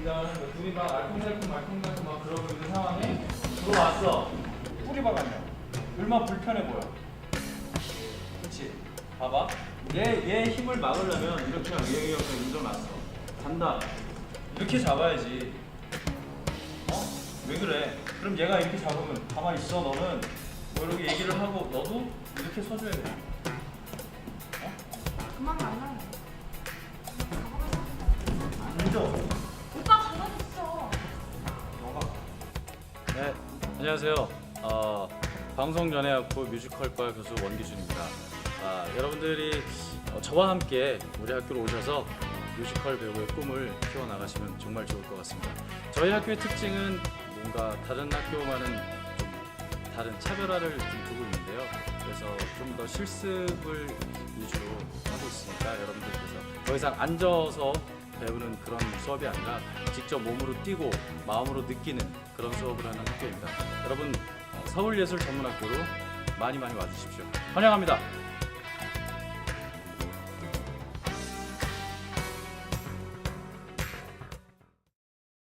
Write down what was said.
긴장하는 거 둘이 막 알콩달콩 알콩달콩 막 그러고 있는 상황에 들어왔어. 뿌리 박았냐 얼마나 불편해 보여. 그치? 봐봐. 얘, 얘 힘을 막으려면 이렇게 하면 얘 옆에 운전놨어. 잔다. 이렇게 잡아야지. 어? 왜 그래? 그럼 얘가 이렇게 잡으면 가만히 있어 너는? 뭐 이렇게 얘기를 하고 너도 이렇게 서줘야 돼 네, 안녕하세요. 어, 방송연예학부 뮤지컬과 교수 원기준입니다. 아, 여러분들이 어, 저와 함께 우리 학교로 오셔서 어, 뮤지컬 배우의 꿈을 키워나가시면 정말 좋을 것 같습니다. 저희 학교의 특징은 뭔가 다른 학교와는 좀 다른 차별화를 좀 두고 있는데요. 그래서 좀 더 실습을 위주로 하고 있으니까 여러분들께서 더 이상 앉아서 배우는 그런 수업이 아니라 직접 몸으로 뛰고 마음으로 느끼는 그런 수업을 하는 학교입니다. 여러분 어, 서울예술전문학교로 많이 많이 와주십시오. 환영합니다.